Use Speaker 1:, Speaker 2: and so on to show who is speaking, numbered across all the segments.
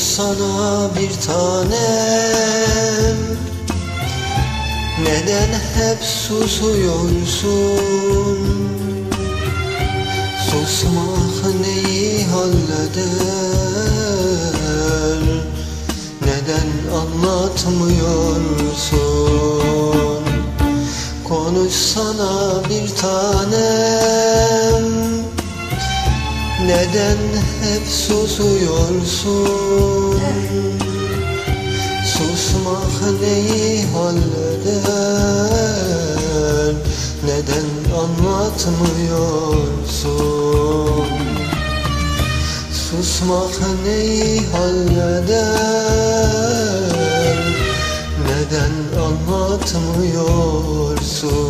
Speaker 1: Konuşsana bir tanem. Neden hep susuyorsun? Susmak neyi halleder? Neden anlatmıyorsun? Konuşsana bir tanem Neden hep susuyorsun? Susmak neyi halleder? Neden anlatmıyorsun? Susmak neyi halleder? Neden anlatmıyorsun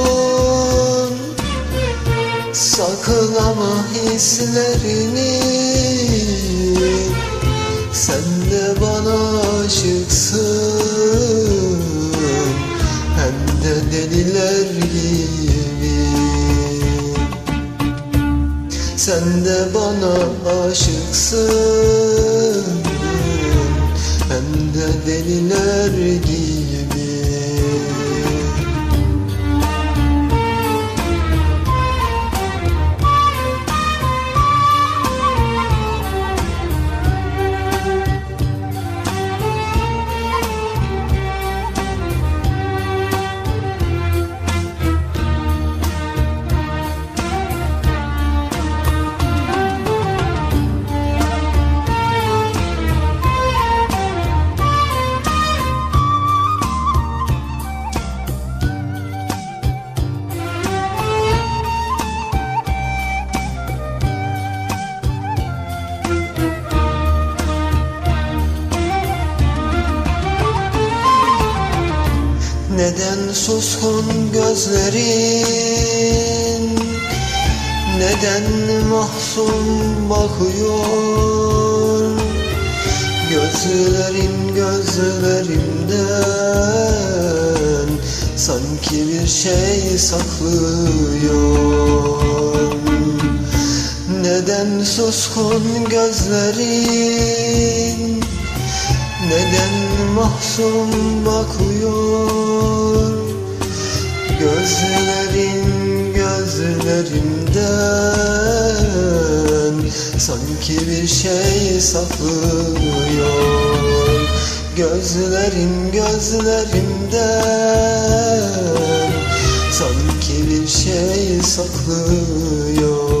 Speaker 1: Saklama hislerini. Sen de bana aşıksın Hem de deliler gibi. Sen de bana aşıksın Hem de deliler gibi Neden suskun gözlerin? Neden mahzun bakıyor? Gözlerin gözlerimden Sanki bir şey saklıyor. Neden suskun gözlerin? Neden mahzun bakıyor. Gözlerin gözlerimden Sanki bir şey saklıyor Gözlerin gözlerimden Sanki bir şey saklıyor